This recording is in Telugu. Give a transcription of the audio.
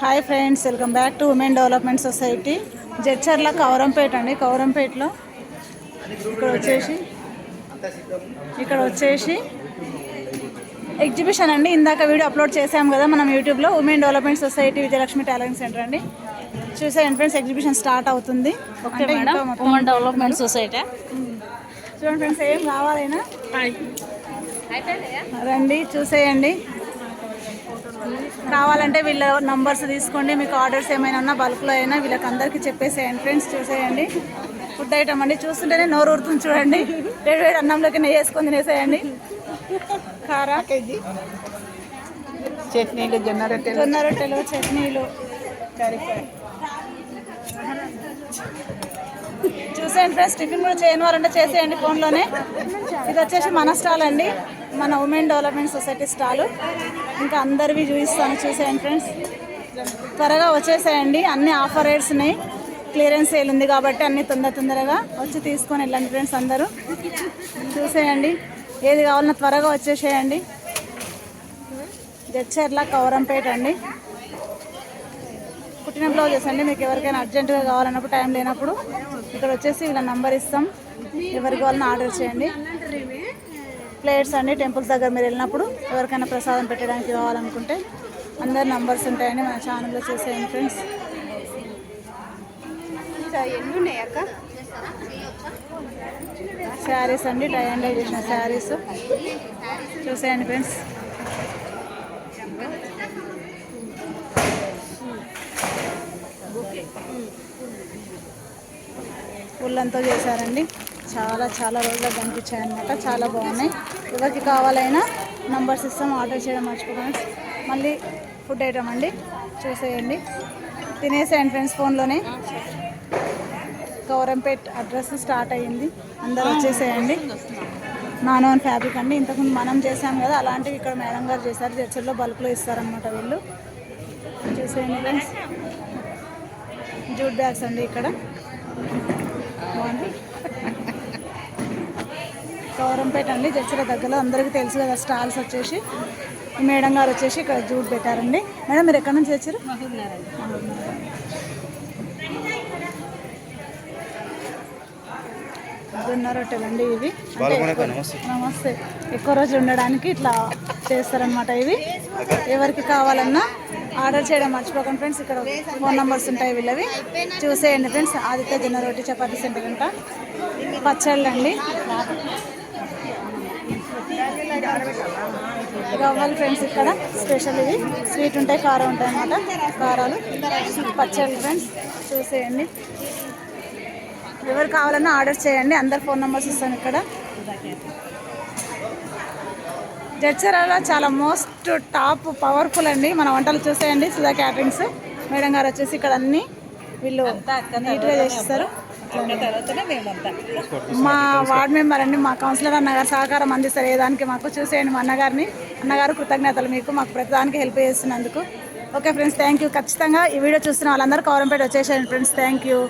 Hi friends welcome back to women development society. Jadcherla Kowrampet అండి కౌరంపేటలో. ఇక్కడ వచ్చేసి ఇక్కడ వచ్చేసి ఎగ్జిబిషన్ అండి. ఇందాక వీడియో అప్లోడ్ చేశాం కదా మనం యూట్యూబ్లో women development society Vijayalakshmi talent center అండి. చూసేయండి ఫ్రెండ్స్ ఎగ్జిబిషన్ స్టార్ట్ అవుతుంది. Okay madam women development society. చూడండి ఫ్రెండ్స్ ఏం కావాలైనా రండి చూసేయండి. కావాలంటే వీళ్ళ నంబర్స్ తీసుకోండి. మీకు ఆర్డర్స్ ఏమైనా ఉన్నా బల్క్లో అయినా వీళ్ళకి అందరికీ చెప్పేసేయండి. ఫ్రెండ్స్ చూసేయండి. ఫుడ్ ఐటమ్ అండి. చూస్తుంటేనే నోరు ఊరుతుంది చూడండి. వేడి వేడి అన్నంలోకి నెయ్యి వేసుకొని తినేసేయండి. కారా? కేజీ చట్నీలు జొన్న రొట్టెలు. జొన్న రొట్టెలు చట్నీలు. కరిపాయ చూసేయండి ఫ్రెండ్స్ టిఫిన్ కూడా చేయని వారంటే చేసేయండి ఫోన్లోనే. ఇది వచ్చేసి మన స్టాల్ అండి. మన ఉమెన్ డెవలప్మెంట్ సొసైటీ స్టాల్. ఇంకా అందరివి చూపిస్తాను చూసేయండి ఫ్రెండ్స్ త్వరగా వచ్చేసేయండి. అన్ని ఆఫర్ రేట్స్ ఉన్నాయి. క్లియరెన్స్ సేల్ ఉంది కాబట్టి అన్ని తొందర తొందరగా వచ్చి తీసుకొని వెళ్ళండి ఫ్రెండ్స్ అందరూ. చూసేయండి. ఏది కావాలన్నా త్వరగా వచ్చేసేయండి. జడ్చర్ల కౌరంపేట అండి. కుట్టిన బ్లౌజెస్ అండి. మీకు ఎవరికైనా అర్జెంటుగా కావాలన్నప్పుడు టైం లేనప్పుడు ఇక్కడ వచ్చేసి ఇలా నంబర్ ఇస్తాం. ఎవరికి కావాలన్నా ఆర్డర్ చేయండి. ప్లేట్స్ అండి టెంపుల్స్ దగ్గర మీరు వెళ్ళినప్పుడు ఎవరికైనా ప్రసాదం పెట్టడానికి కావాలనుకుంటే అందరి నంబర్స్ ఉంటాయండి మన ఛానల్లో చేసేయండి ఫ్రెండ్స్ శారీస్ అండి టై అండ్ డై చేసిన శారీస్ చూసేయండి ఫ్రెండ్స్ ఉళ్ళంతో చేశారండి. చాలా చాలా రోజులు కనిపించాయి అనమాట చాలా బాగున్నాయి. ఎవరికి కావాలైనా నంబర్స్ ఇస్తాం ఆర్డర్ చేయడం మర్చిపోకండి. మళ్ళీ ఫుడ్ ఐటమ్ అండి. చూసేయండి. తినేసేయండి ఫ్రెండ్స్ ఫోన్లోనే. గౌరంపేట్ అడ్రస్ స్టార్ట్ అయ్యింది. అందరూ వచ్చేసేయండి. నాన్ ఓన్ ఫ్యాబ్రిక్ అండి. ఇంతకుముందు మనం చేసాం కదా అలాంటివి ఇక్కడ మేడం గారు చేశారు. చర్చల్లో బల్క్లో ఇస్తారనమాట వీళ్ళు. చూసేయండి ఫ్రెండ్స్. జూట్ బ్యాగ్స్ అండి ఇక్కడ. బాగుంది గౌరంపేట అండి చర్చల దగ్గరలో అందరికీ తెలుసు కదా స్టాల్స్ వచ్చేసి. మేడం గారు వచ్చేసి ఇక్కడ జూట్ పెట్టారండి. మేడం మీరు ఎక్కడి నుంచి వచ్చారు జొన్న రొట్టెలండి ఇవి. నమస్తే. ఎక్కువ రోజులు ఉండడానికి ఇట్లా చేస్తారనమాట ఇవి. ఎవరికి కావాలన్నా ఆర్డర్ చేయడం మర్చిపోకండి ఫ్రెండ్స్. ఇక్కడ ఫోన్ నెంబర్స్ ఉంటాయి వీళ్ళవి. చూసేయండి ఫ్రెండ్స్. ఆదిత్య జొన్న రొట్టి చపాతీ సెంటర్ అంట. పచ్చళ్ళు అండి గవ్వలు ఫ్రెండ్స్ ఇక్కడ. స్పెషల్ ఇవి. స్వీట్ ఉంటాయి కారం ఉంటాయి అన్నమాట. కారాలు. పచ్చళ్ళు ఫ్రెండ్స్. చూసేయండి. ఎవరు కావాలన్నా ఆర్డర్ చేయండి. అందరు ఫోన్ నెంబర్స్ ఇస్తాను ఇక్కడ. జడ్చరాలో చాలా మోస్ట్ టాప్ పవర్ఫుల్ అండి. మన వంటలు చూసేయండి సుధా క్యాటరింగ్స్. మేడం గారు వచ్చేసి ఇక్కడ అన్ని వీళ్ళు నీట్గా చేసిస్తారు. మా వార్డ్ మెంబర్ అండి మా కౌన్సిలర్ అన్నగారు సహకారం అందిస్తారు. ఏ దానికి మాకు చూసేయండి మా అన్నగారిని. అన్నగారు కృతజ్ఞతలు మీకు మాకు ప్రతిదానికి హెల్ప్ చేస్తున్నందుకు. ఓకే ఫ్రెండ్స్ థ్యాంక్ యూ ఖచ్చితంగా ఈ వీడియో చూస్తున్న వాళ్ళందరూ కౌరంపేట వచ్చేసేయండి ఫ్రెండ్స్ థ్యాంక్ యూ